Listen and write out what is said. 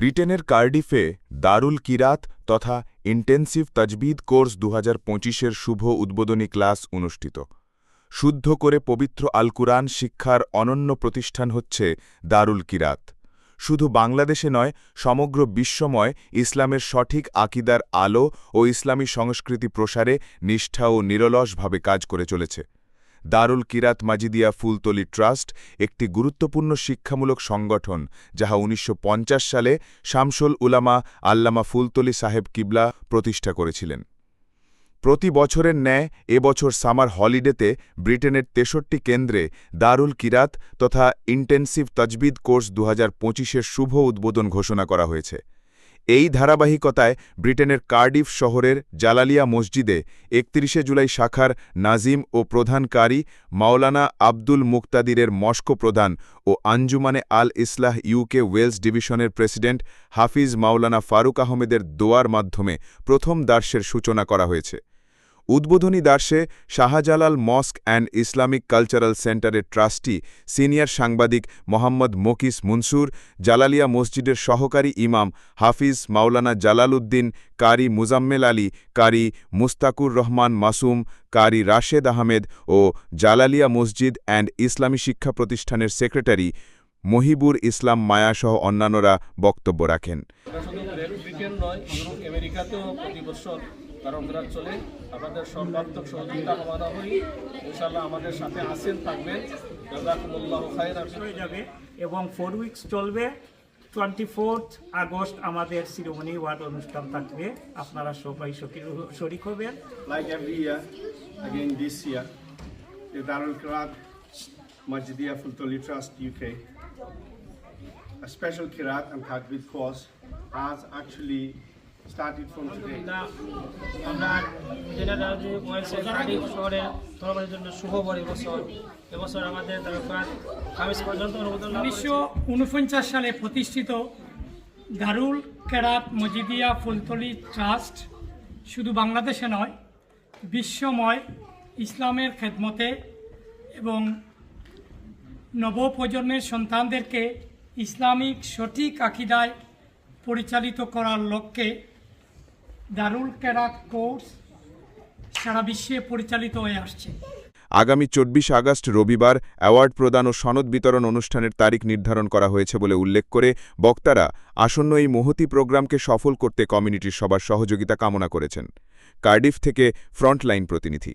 ব্রিটেনের কার্ডিফে দারুল কিরাত তথা intensive তাজবিদ course দু হাজার শুভ উদ্বোধনী ক্লাস অনুষ্ঠিত। শুদ্ধ করে পবিত্র আল কুরআন শিক্ষার অনন্য প্রতিষ্ঠান হচ্ছে দারুল কিরাত। শুধু বাংলাদেশে নয়, সমগ্র বিশ্বময় ইসলামের সঠিক আকিদার আলো ও ইসলামী সংস্কৃতি প্রসারে নিষ্ঠা ও নিরলসভাবে কাজ করে চলেছে। দারুল কিরাত মাজিদিয়া ফুলতলি ট্রাস্ট একটি গুরুত্বপূর্ণ শিক্ষামূলক সংগঠন যাহা উনিশশো পঞ্চাশ সালে শামসুল উলামা আল্লামা ফুলতলি সাহেব কিবলা প্রতিষ্ঠা করেছিলেন। প্রতি বছরের ন্যায় এবছর সামার হলিডেতে ব্রিটেনের তেষট্টি কেন্দ্রে দারুল কিরাত তথা ইন্টেন্সিভ তজবিদ কোর্স দু হাজার শুভ উদ্বোধন ঘোষণা করা হয়েছে। এই ধারাবাহিকতায় ব্রিটেনের কার্ডিফ শহরের জালালিয়া মসজিদে একত্রিশে জুলাই শাখার নাজিম ও প্রধান কারি মাওলানা আব্দুল মুক্তাদিরের মস্কো প্রধান ও আঞ্জুমানে আল ইসলাহ ইউকে ওয়েলস ডিভিশনের প্রেসিডেন্ট হাফিজ মাওলানা ফারুক আহমেদের দোয়ার মাধ্যমে প্রথম দার্সের সূচনা করা হয়েছে। উদ্বোধনী দার্সে Shahjalal mosque and Islamic cultural সেন্টারের ট্রাস্টি সিনিয়র সাংবাদিক মোহাম্মদ মকিস মুনসুর, জালালিয়া মসজিদের সহকারী ইমাম হাফিজ মাওলানা জালাল উদ্দিন কারি মুজাম্মেল আলী, কারি মুস্তাকুর রহমান মাসুম, কারি রাশেদ আহমেদ ও জালালিয়া মসজিদ অ্যান্ড ইসলামী শিক্ষা প্রতিষ্ঠানের সেক্রেটারি মহিবুর ইসলাম মায়াসহ অন্যান্যরা বক্তব্য রাখেন। চলে। আপনাদের সর্বাত্মক সহযোগিতা কামনা করি। ইনশাল্লাহ আমাদের সাথে আসেন থাকবেন। জাজাকুমুল্লাহ খায়রান। হয়ে যাবে এবং ফোর উইকস চলবে। টোয়েন্টি ফোর্থ আগস্ট আমাদের শিরোমণি ওয়ার্ড অনুষ্ঠান থাকবে। আপনারা সবাই শরিক হবেন। Like every year, again this year, the Darul Kirat Majidiyah Fultoli Trust UK, a special Kirat and Tajweed course has actually started from today. আমরা জেনারেল যে ওয়েলসের কার্ডিফ শহরে ধর্মের জন্য শুভ বড় বছর এবছর আমাদের তারকার খামিজ পর্যন্ত অনুমোদন উনিশশো উনপঞ্চাশ সালে প্রতিষ্ঠিত দারুল কেরাত মজিদিয়া ফুলতলি ট্রাস্ট শুধু বাংলাদেশে নয় বিশ্বময় ইসলামের খেদমতে এবং নবপ্রজন্মের সন্তানদেরকে ইসলামিক সঠিক আকিদায় পরিচালিত করার লক্ষ্যে দারুল কেরাত কোর্স সারা বিশ্বে পরিচালিত হয়ে আসছে। আগামী চব্বিশ আগস্ট রবিবার অ্যাওয়ার্ড প্রদান ও সনদ বিতরণ অনুষ্ঠানের তারিখ নির্ধারণ করা হয়েছে বলে উল্লেখ করে বক্তারা আসন্ন এই মহতি প্রোগ্রামকে সফল করতে কমিউনিটির সবার সহযোগিতা কামনা করেছেন। কার্ডিফ থেকে ফ্রন্টলাইন প্রতিনিধি।